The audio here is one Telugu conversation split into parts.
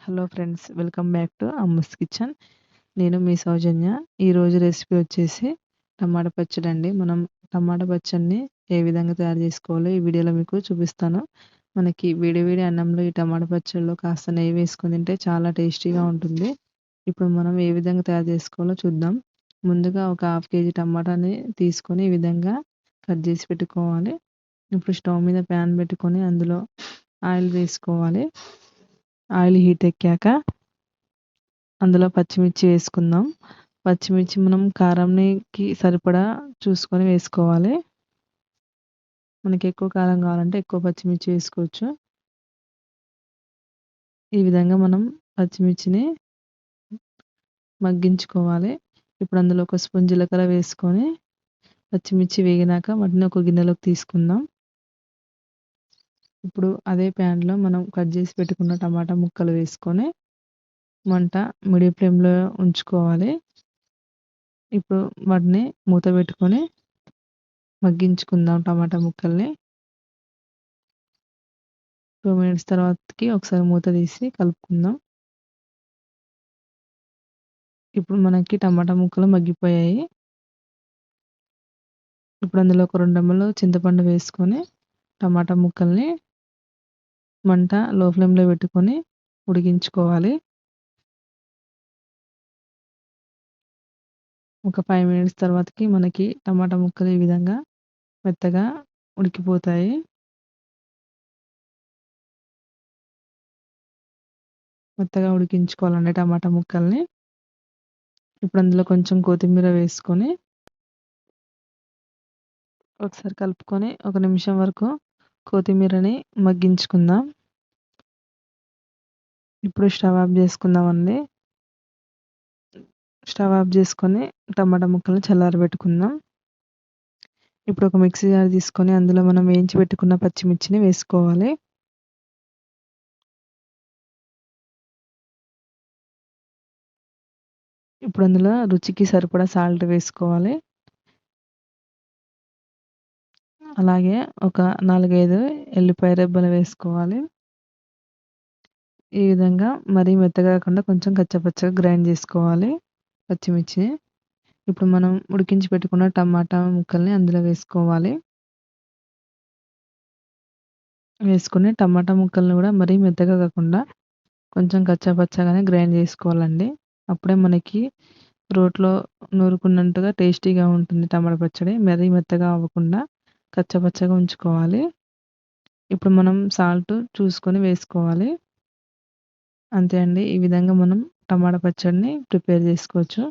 Hello friends welcome back to Amma's kitchen నేను మీ సౌజన్య. ఈరోజు రెసిపీ వచ్చేసి టమాటా పచ్చడి అండి. మనం టమాటా పచ్చడిని ఏ విధంగా తయారు చేసుకోవాలో ఈ వీడియోలో మీకు చూపిస్తాను. మనకి వేడి వేడి అన్నంలో ఈ టమాటా పచ్చడిలో కాస్త నెయ్యి వేసుకొని తింటే చాలా టేస్టీగా ఉంటుంది. ఇప్పుడు మనం ఏ విధంగా తయారు చేసుకోవాలో చూద్దాం. ముందుగా ఒక హాఫ్ కేజీ టమాటాని తీసుకొని ఈ విధంగా కట్ చేసి పెట్టుకోవాలి. ఇప్పుడు స్టవ్ మీద ప్యాన్ పెట్టుకొని అందులో ఆయిల్ వేసుకోవాలి. ఆయిల్ హీట్ ఎక్కాక అందులో పచ్చిమిర్చి వేసుకుందాం. పచ్చిమిర్చి మనం కారంకి సరిపడా చూసుకొని వేసుకోవాలి. మనకి ఎక్కువ కారం కావాలంటే ఎక్కువ పచ్చిమిర్చి వేసుకోవచ్చు. ఈ విధంగా మనం పచ్చిమిర్చిని మగ్గించుకోవాలి. ఇప్పుడు అందులో ఒక స్పూన్ జీలకర్ర వేసుకొని పచ్చిమిర్చి వేగినాక వాటిని ఒక గిన్నెలోకి తీసుకుందాం. ఇప్పుడు అదే ప్యాన్లో మనం కట్ చేసి పెట్టుకున్న టమాటా ముక్కలు వేసుకొని మంట మీడియం ఫ్లేమ్లో ఉంచుకోవాలి. ఇప్పుడు వాటిని మూత పెట్టుకొని మగ్గించుకుందాం టమాటా ముక్కల్ని. టూ మినిట్స్ తర్వాతకి ఒకసారి మూత తీసి కలుపుకుందాం. ఇప్పుడు మనకి టమాటా ముక్కలు మగ్గిపోయాయి. ఇప్పుడు అందులో ఒక రెండు చింతపండు వేసుకొని టమాటా ముక్కల్ని మంట లో ఫ్లేమ్లో పెట్టుకొని ఉడికించుకోవాలి. ఒక ఫైవ్ మినిట్స్ తర్వాతకి మనకి టమాటా ముక్కలు ఈ విధంగా మెత్తగా ఉడికిపోతాయి. మెత్తగా ఉడికించుకోవాలండి టమాటా ముక్కల్ని. ఇప్పుడు అందులో కొంచెం కొత్తిమీర వేసుకొని ఒకసారి కలుపుకొని ఒక నిమిషం వరకు కొత్తిమీరని మగ్గించుకుందాం. ఇప్పుడు స్టవ్ ఆఫ్ చేసుకుందామండి. స్టవ్ ఆఫ్ చేసుకొని టమాటా ముక్కల్ని చల్లారబెట్టుకుందాం. ఇప్పుడు ఒక మిక్సీ జార్ తీసుకొని అందులో మనం వేయించి పెట్టుకున్న పచ్చిమిర్చిని వేసుకోవాలి. ఇప్పుడు అందులో రుచికి సరిపడా సాల్ట్ వేసుకోవాలి. అలాగే ఒక నాలుగైదు ఎల్లిపాయ రెబ్బలు వేసుకోవాలి. ఈ విధంగా మరీ మెత్తగా కాకుండా కొంచెం కచ్చపచ్చగా గ్రైండ్ చేసుకోవాలి పచ్చిమిర్చి. ఇప్పుడు మనం ఉడికించి పెట్టుకున్న టమాటా ముక్కల్ని అందులో వేసుకోవాలి. వేసుకొని టమాటా ముక్కల్ని కూడా మరీ మెత్తగా కాకుండా కొంచెం కచ్చాపచ్చాగానే గ్రైండ్ చేసుకోవాలండి. అప్పుడే మనకి రోట్లో నూరుకున్నట్టుగా టేస్టీగా ఉంటుంది టమాటా పచ్చడి. మరీ మెత్తగా అవ్వకుండా కచ్చపచ్చగా ఉంచుకోవాలి. ఇప్పుడు మనం సాల్ట్ చూసుకొని వేసుకోవాలి. అంతే అండి. ఈ విధంగా మనం టమాటా పచ్చడిని ప్రిపేర్ చేసుకోవచ్చు.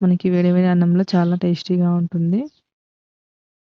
మనకి వేడి వేడి అన్నంలో చాలా టేస్టీగా ఉంటుంది.